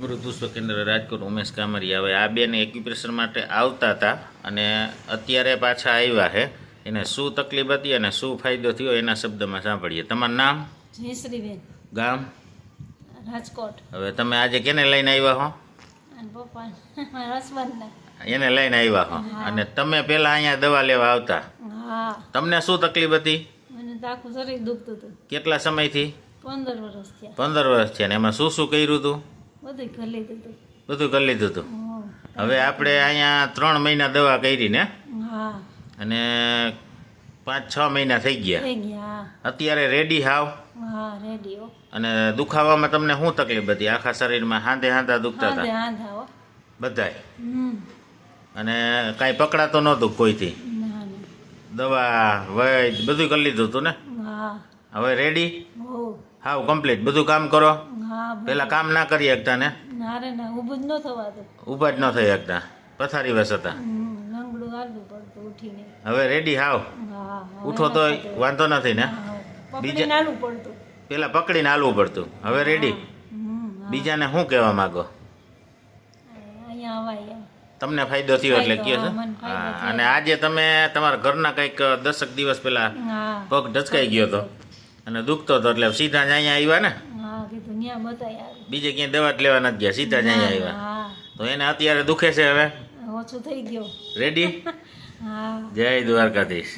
પુષ્પ કેન્દ્ર રાજકોટ ઉમેશ કામરિયા. હવે આ બેન એક્યુપ્રેશર માટે આવતા હતા અને અત્યારે પાછા આવ્યા છે. એને શું તકલીફ હતી અને શું ફાયદો થયો એના શબ્દમાં સાંભળીએ. તમારું નામ? જયશ્રીબેન. ગામ? રાજકોટ. હવે તમે આજે કેને લઈને આવ્યા હો? એને લઈને આવ્યા હો. અને તમે પહેલાં અહીંયા દવા લેવા આવતા? તમને શું તકલીફ હતી? કેટલા સમયથી? પંદર વર્ષ થયા. પંદર વર્ષ છે ને એમાં શું શું કર્યું હતું બધું કરી લીધું હતું બધું કરી લીધું હતું હવે આપણે અહીંયા ત્રણ મહિના દવા કરી ને? હા. અને પાંચ છ મહિના થઈ ગયા. અત્યારે રેડી હાવ. અને દુખાવામાં તમને શું તકલીફ હતી? આખા શરીરમાં હાંધે હાંધા દુખતા હતા? બધાય. અને કાંઈ પકડાતો નહોતું કોઈથી? દવા વૈદ બધું કરી લીધું હતું ને? હા. હવે રેડી હા. કમ્પ્લીટ બધું કામ કરો? પેલા કામ ના કરી શકતા ને? ઊભું જ ન થઈ શકતા પથારી વસ હતા. હવે રેડી હાવ? ઉઠો તો વાંધો નથી ને? બીજા- પેલા પકડીને હાલવું પડતું. હવે રેડી બીજાને શું કહેવા માંગો? તમને ફાયદો થયો એટલે કયો છે. અને આજે તમે તમારા ઘરના કંઈક દસક દિવસ પહેલા પગ ઢચકાઈ ગયો હતો. અને દુખતો હતો એટલે સીધા જ અહીંયા આવ્યા ને? બીજે ક્યાંય દવા જ લેવા નથી ગયા સીધા જ અહીંયા આવ્યા. તો એને અત્યારે દુખે છે હવે? ઓછું થઈ ગયો. રેડી જય દ્વારકાધીશ.